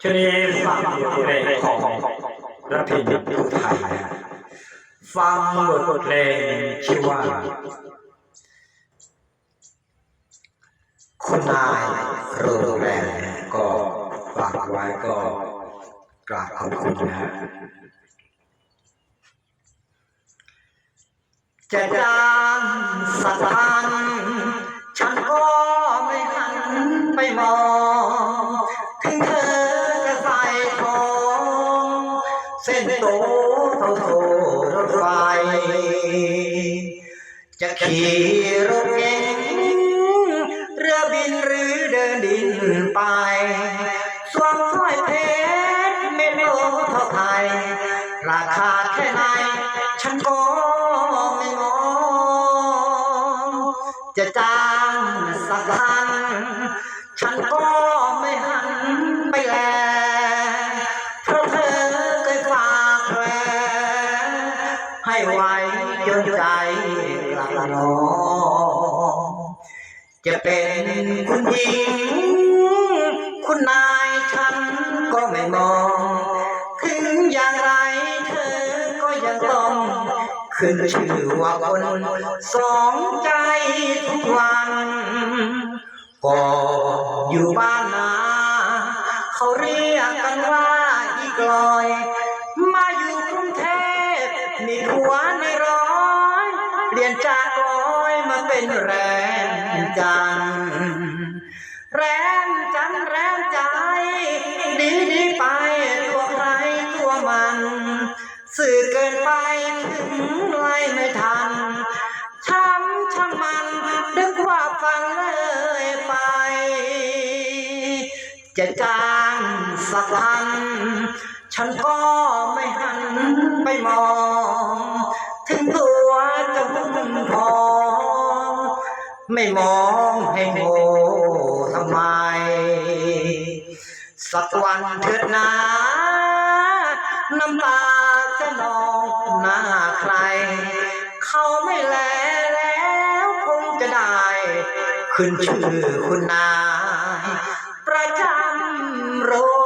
ช่วงนี้ฟังบทเพลงของระพินผู้ไทยนะฮะฟังบทเพลงชื่อว่า คุณนายโรงแรมก็ฝากไว้ก็กราบขอบคุณนะจะจางสถาน รถไฟ จะขี่รถเก๋งเรือบินหรือเดินดินไปสวมสร้อยเพชรเม็ดโตเท่าไทย ราคาแค่ไหนฉันก็ไม่มองจะจ้างสักพันฉันก็ ให้ไว้จนใจหลับนอนจะเป็นคุณหญิง คุณนายฉันก็ไม่มอง ถึงอย่างไรเธอก็ยังต้องขึ้นชื่อว่าคนสองใจทุกวัน ก็อยู่บ้านนาเขาเรียกกันว่าอีกลอย หัวในร้อยเปลี่ยนจากลอยมาเป็นแรงจันแรงจันแรงใจ ดีดีไปตัวใครตัวมัน สื่อเกินไปถึงไล่ไม่ทันช้ำช่างมันดึงว่าฟังเลยไป จะจ้างสักพัน ฉันก็ไม่หันไปมอง ถึงตัวจะหุ่นพอ ไม่มองให้โง่ทำไม สักวันเถิดนาน้ำตาจะนองหน้าใคร เขาไม่แลแล้วคงจะได้ ขึ้นชื่อคุณนาย ประจำโรง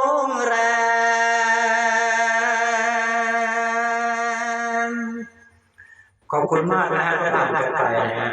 ขอบคุณมากนะฮะอ่านไปนะฮะ